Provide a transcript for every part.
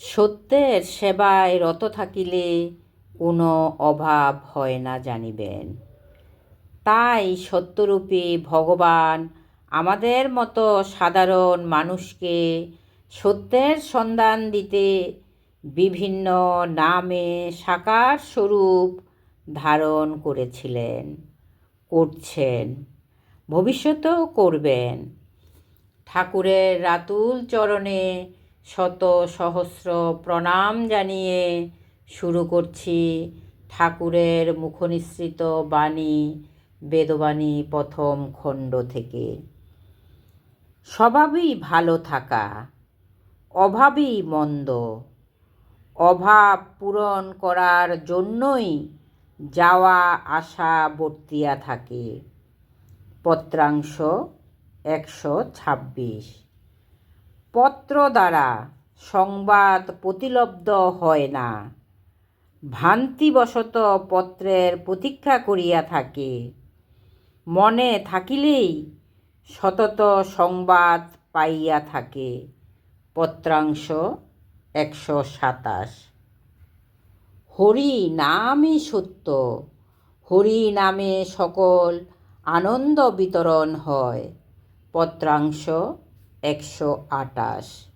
সত্যের সেবায় রত থাকিলে কোনো অভাব হয় না জানিবেন। তাই সত্যরূপী ভগবান আমাদের মতো সাধারণ মানুষকে সত্যের সন্ধান দিতে বিভিন্ন নামে সাকার স্বরূপ ধারণ করেছিলেন, করছেন, ভবিষ্যতেও করবেন। ঠাকুরের রাতুল চরণে শত সহস্র প্রণাম জানিয়ে শুরু করছি ঠাকুরের মুখনিসৃত বাণী, বেদবাণী প্রথম খণ্ড থেকে। স্বভাবই ভালো থাকা, অভাবই মন্দ, অভাব পূরণ করার জন্যই যাওয়া, আসা, বর্তিয়া থাকে। পত্রাংশ একশো ছাব্বিশ। পত্র দ্বারা সংবাদ প্রতিলব্ধ হয় না। ভ্রান্তিবশত পত্রের প্রতীক্ষা করিয়া থাকে। মনে থাকিলেই সতত সংবাদ পাইয়া থাকে। পত্রাংশ একশো সাতাশ। হরি নামই সত্য। হরি নামে সকল আনন্দ বিতরণ হয়। পত্রাংশ একশো আটাশ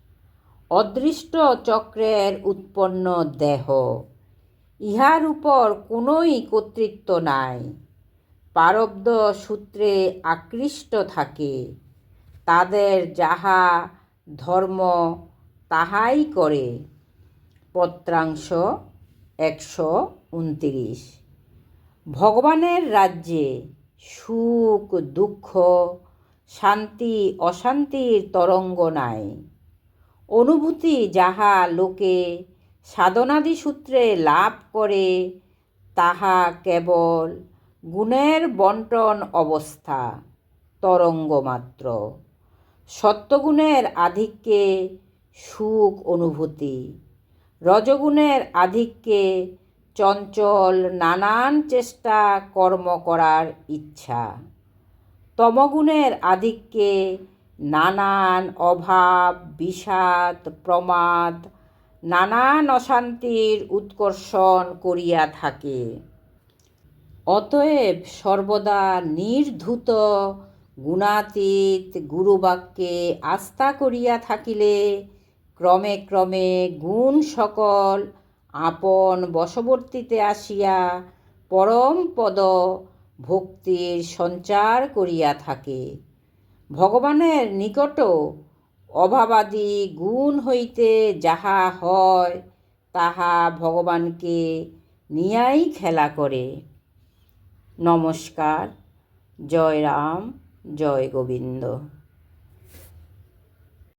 অদৃষ্ট চক্রের উৎপন্ন দেহ। ইহার উপর কোনোই কর্তৃত্ব নাই। পারব্ধ সূত্রে আকৃষ্ট থাকে। তাদের যাহা ধর্ম, তাহাই করে। পত্রাংশ একশো উনত্রিশ। ভগবানের রাজ্যে সুখ, দুঃখ শান্তি অশান্তির তরঙ্গ নাই। অনুভূতি যাহা লোকে সাধনাদি সূত্রে লাভ করে, তাহা কেবল গুণের বন্টন অবস্থা, তরঙ্গ মাত্র। সত্যগুণের আধিক্যে সুখ অনুভূতি, রজগুণের আধিক্যে চঞ্চল নানান চেষ্টা কর্ম করার ইচ্ছা। তমগুণের আধিক্যে নানান অভাব, বিষাদ, প্রমাদ, নানান অশান্তির উৎকর্ষণ করিয়া থাকে। অতএব সর্বদা নির্ধূত, গুণাতীত গুরুবাক্যে আস্থা করিয়া থাকিলে ক্রমে ক্রমে গুণ সকল আপন বশবর্তীতে আসিয়া পরম পদ ভক্তির সঞ্চার করিয়া থাকে। ভগবানের নিকট অভাবাদি গুণ হইতে যাহা হয়, তাহা ভগবানকে নিয়াই খেলা করে। নমস্কার, জয় রাম, জয় গোবিন্দ।